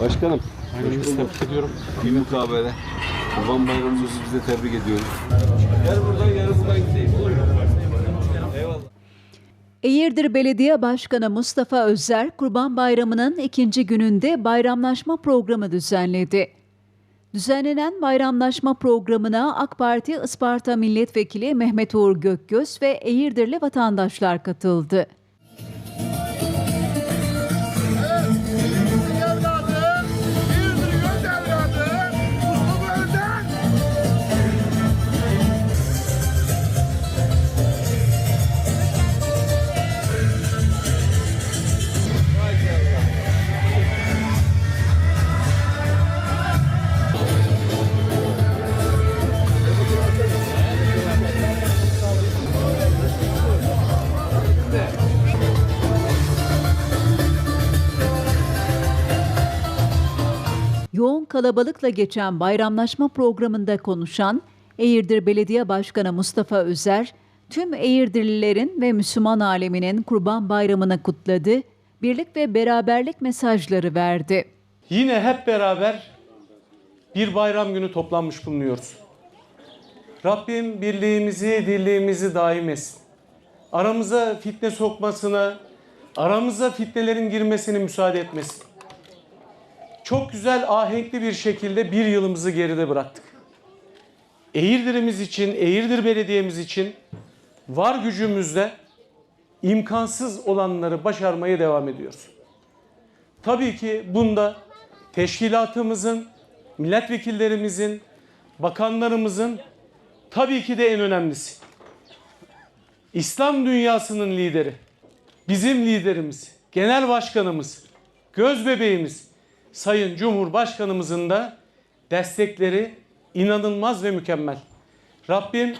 Başkanım, Hayırlısı tebrik ediyorum. bir mukabele. Kurban Bayramı sözü biz de tebrik ediyoruz. Gel buradan, gel buradan gideyim. Eyvallah. Eğirdir Belediye Başkanı Mustafa Özer, Kurban Bayramı'nın ikinci gününde bayramlaşma programı düzenledi. Düzenlenen bayramlaşma programına AK Parti Isparta Milletvekili Mehmet Uğur Gökgöz ve Eğirdirli vatandaşlar katıldı. Yoğun kalabalıkla geçen bayramlaşma programında konuşan Eğirdir Belediye Başkanı Mustafa Özer, tüm Eğirdirlilerin ve Müslüman aleminin Kurban Bayramı'nı kutladı, birlik ve beraberlik mesajları verdi. Yine hep beraber bir bayram günü toplanmış bulunuyoruz. Rabbim birliğimizi, dirliğimizi daim etsin. Aramıza fitne sokmasına, aramıza fitnelerin girmesine müsaade etmesin. Çok güzel ahenkli bir şekilde bir yılımızı geride bıraktık. Eğirdir'imiz için, Eğirdir Belediye'miz için var gücümüzle imkansız olanları başarmaya devam ediyoruz. Tabii ki bunda teşkilatımızın, milletvekillerimizin, bakanlarımızın tabii ki de en önemlisi. İslam dünyasının lideri, bizim liderimiz, genel başkanımız, göz bebeğimiz Sayın Cumhurbaşkanımızın da destekleri inanılmaz ve mükemmel. Rabbim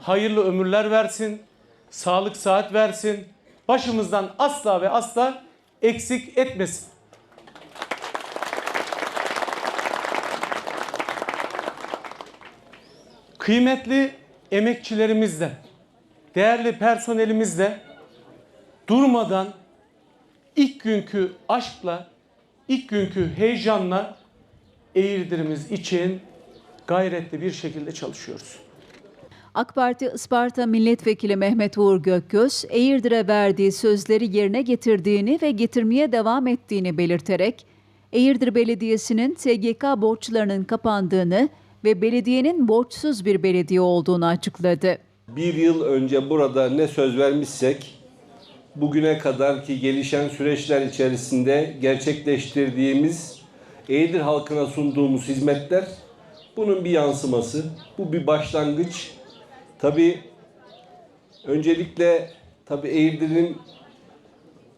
hayırlı ömürler versin, sağlık saat versin, başımızdan asla ve asla eksik etmesin. Kıymetli emekçilerimiz de, değerli personelimiz de durmadan ilk günkü aşkla, ilk günkü heyecanla Eğirdir'imiz için gayretli bir şekilde çalışıyoruz. AK Parti Isparta Milletvekili Mehmet Uğur Gökgöz, Eğirdir'e verdiği sözleri yerine getirdiğini ve getirmeye devam ettiğini belirterek, Eğirdir Belediyesi'nin SGK borçlarının kapandığını ve belediyenin borçsuz bir belediye olduğunu açıkladı. Bir yıl önce burada ne söz vermişsek, bugüne kadar ki gelişen süreçler içerisinde gerçekleştirdiğimiz Eğirdir halkına sunduğumuz hizmetler bunun bir yansıması. Bu bir başlangıç. Tabii öncelikle tabii Eğirdir'in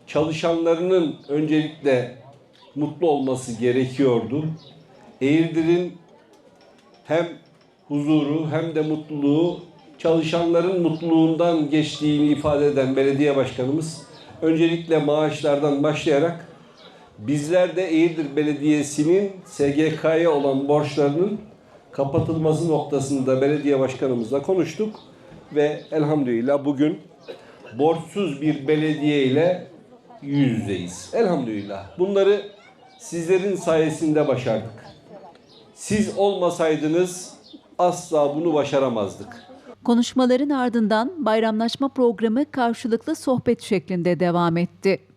çalışanlarının öncelikle mutlu olması gerekiyordu. Eğirdir'in hem huzuru hem de mutluluğu çalışanların mutluluğundan geçtiğini ifade eden belediye başkanımız öncelikle maaşlardan başlayarak bizler de Eğirdir Belediyesi'nin SGK'ya olan borçlarının kapatılması noktasında belediye başkanımızla konuştuk ve elhamdülillah bugün borçsuz bir belediye ile yüz yüzeyiz. Elhamdülillah. Bunları sizlerin sayesinde başardık. Siz olmasaydınız asla bunu başaramazdık. Konuşmaların ardından bayramlaşma programı karşılıklı sohbet şeklinde devam etti.